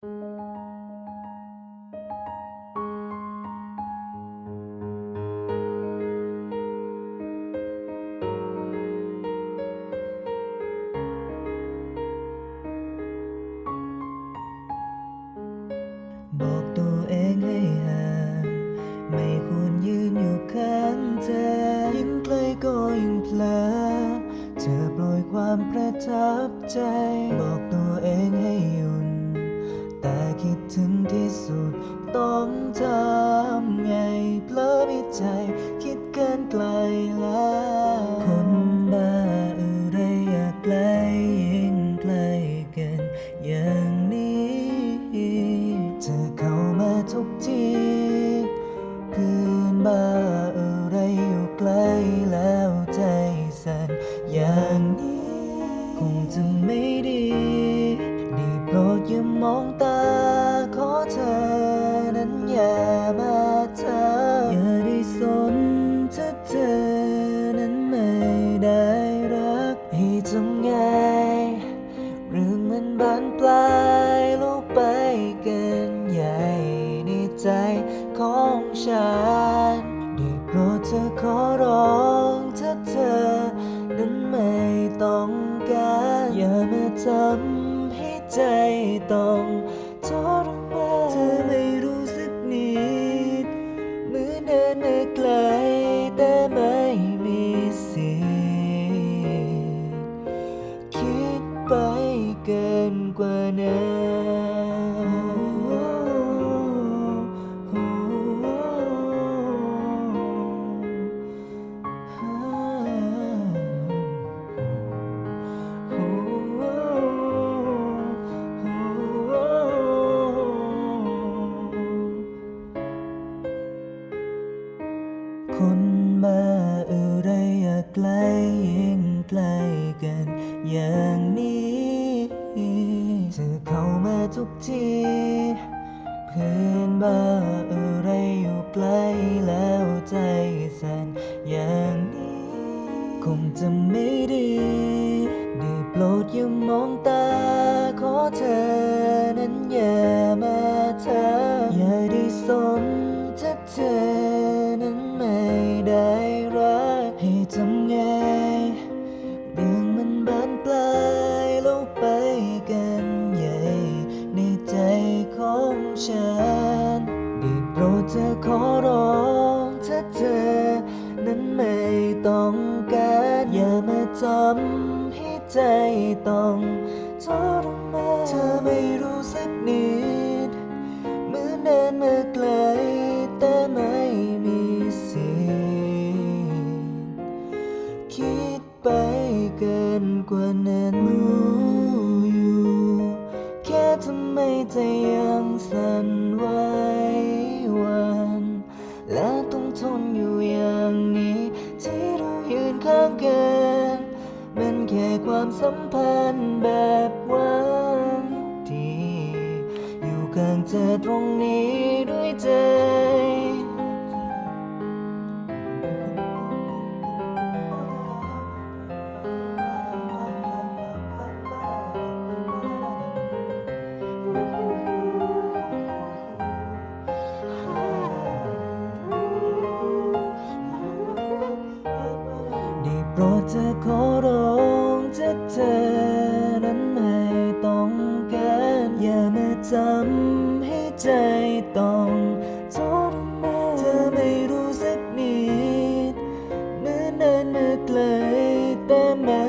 บอกตัวเองให้ห่างไม่ควรยืนอยู่ข้างเธอยิ่งใกล้ก็ยิ่งเพลอเธอโปรยความประทับใจ บอกตัวเองให้หยุด คิดถึงที่สุด ต้องทำไงเพลอไม่ใจคิดเกินไกลแล้ว คนบ้าอะไรอยากไกลยิ่งใกลกันอย่างนี้เธอเข้ามาทุกทีเพื่อนบ้าอะไรอยู่ใกลแล้วใจสั่นอยาง ฉันได้โปรดเธอขอร้องถ้าเธอนั้นไม่ต้องการ อย่ามาทำให้ใจต้องทรม ทุกทีเพื่อนบ้าอะไรอยู่ไกลแล้วใจสั่นอย่างนี้ คงจะไม่ดีได้โปรดอย่ามองตาขอเธอนั้นอย่ามา ได้โปรดเธอขอร้องถ้าเธอ นั้นไม่ต้องการอย่ามาทำให้ใจต้องทรมานเธอไม่รู้สักนิดเหมือนเดินมาไกลแต่ไม่มีสิทธิ์คิดไปเกินกว่านั้นรู้อยู่ แค่ทำไมใจยังสั่นไหว ค่ความสัมพันธ์แบบหวันดี อยู่ข้างเธอตรงนี้ด้วยใจได้โปรดเธอขอร้อ จำให้ใจต้องทรมาเธอไม่รู้สักนิดเมื่อเนินเมื่อไกลแต่ไม่